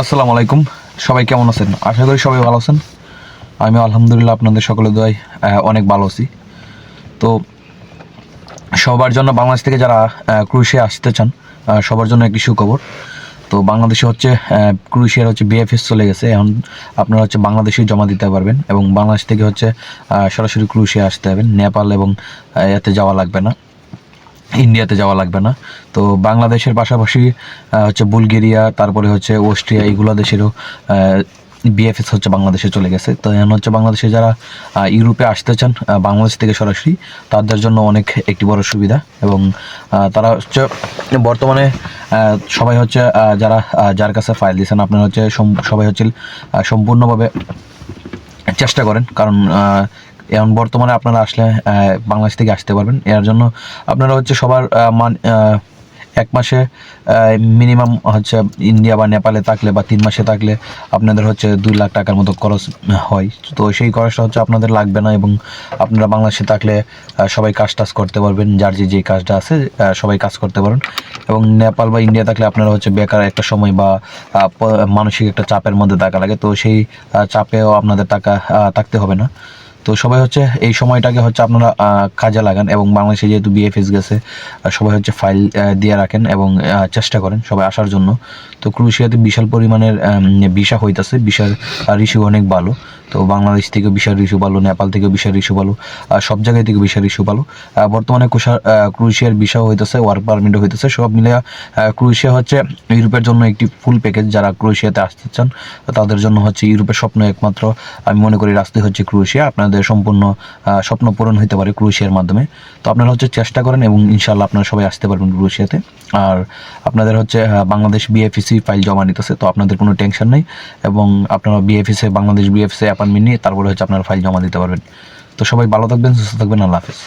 আসসালামু আলাইকুম। সবাই কেমন আছেন? আশা করি সবাই ভালো আছেন। আমি আলহামদুলিল্লাহ আপনাদের সকলে দোয়াই অনেক ভালো আছি। তো সবার জন্য বাংলাদেশ থেকে যারা ক্রুশে আসতে চান সবার জন্য একটি সুখবর। তো বাংলাদেশে হচ্ছে ক্রুশিয়ার হচ্ছে বিএফএস চলে গেছে। এখন আপনারা হচ্ছে বাংলাদেশে জমা দিতে পারবেন এবং বাংলাদেশ থেকে হচ্ছে সরাসরি ক্রুশিয়া আসতে হবেন নেপাল এবং এতে যাওয়া লাগবে না। ইন্ডিয়াতে যাওয়া লাগবে না। তো বাংলাদেশের পাশাপাশি হচ্ছে বুলগেরিয়া, তারপরে হচ্ছে অস্ট্রিয়া এইগুলো দেশেরও বিএফএস হচ্ছে বাংলাদেশে চলে গেছে। তো এখন হচ্ছে বাংলাদেশে যারা ইউরোপে আসতে চান বাংলাদেশ থেকে সরাসরি, তাদের জন্য অনেক একটি বড় সুবিধা এবং তারা হচ্ছে বর্তমানে সবাই হচ্ছে যারা যার কাছে ফাইল দিয়েছেন, আপনারা হচ্ছে সবাই হচ্ছে সম্পূর্ণভাবে চেষ্টা করেন। কারণ এখন বর্তমানে আপনারা আসলে বাংলাদেশ থেকে আসতে পারবেন। এর জন্য আপনারা হচ্ছে সবার মান এক মাসে মিনিমাম হচ্ছে ইন্ডিয়া বা নেপালে থাকলে বা তিন মাসে থাকলে আপনাদের হচ্ছে দুই লাখ টাকার মতো খরচ হয়। তো সেই খরচটা হচ্ছে আপনাদের লাগবে না এবং আপনারা বাংলাদেশে থাকলে সবাই কাজ টাজ করতে পারবেন। যার যে যে কাজটা আছে সবাই কাজ করতে পারেন এবং নেপাল বা ইন্ডিয়া থাকলে আপনারা হচ্ছে বেকার একটা সময় বা মানসিক একটা চাপের মধ্যে থাকা লাগে। তো সেই চাপেও আপনাদের টাকা থাকতে হবে না। তো সবাই হচ্ছে এই সময়টাকে হচ্ছে আপনারা কাজে লাগান এবং বাংলাদেশে যেহেতু বিএফএস গেছে সবাই হচ্ছে ফাইল দিয়ে রাখেন এবং চেষ্টা করেন সবাই আসার জন্য। তো ক্রুশিয়াতে বিশাল পরিমাণের ভিসা হইতেছে। বিশাল ঋষি অনেক ভালো। তো বাংলাদেশ থেকে বিশাল ইস্যু পালো নেপাল থেকে বিশাল ইস্যু আহ, সব জায়গায় থেকে বিশাল ইস্যু পালো। বর্তমানে ক্রুশিয়ার ভিসা হইতেছে ওয়ার্ক পারমিটও হইতেছে সব মিলে ক্রুশিয়া হচ্ছে ইউরোপের জন্য একটি ফুল প্যাকেজ যারা ক্রোয়েশিয়াতে আসতে চান তাদের জন্য হচ্ছে ইউরোপের স্বপ্ন একমাত্র। আমি মনে করি রাস্তায় হচ্ছে ক্রোয়েশিয়া আপনাদের সম্পূর্ণ স্বপ্ন পূরণ হতে পারে ক্রোয়েশিয়ার মাধ্যমে। তো আপনারা হচ্ছে চেষ্টা করেন এবং ইনশাল্লাহ আপনারা সবাই আসতে পারবেন ক্রোয়েশিয়াতে। আর আপনাদের হচ্ছে বাংলাদেশ বিএফএসি ফাইল জমা নিতেছে তো আপনাদের কোনো টেনশন নেই। এবং আপনারা বিএফএসে বাংলাদেশ বিএফএসে অ্যাপয়েন্টমেন্ট নিয়ে তারপরে হচ্ছে আপনার ফাইল জমা দিতে পারবেন। তো সবাই ভালো থাকবেন, সুস্থ থাকবেন, আল্লাহ হাফিজ।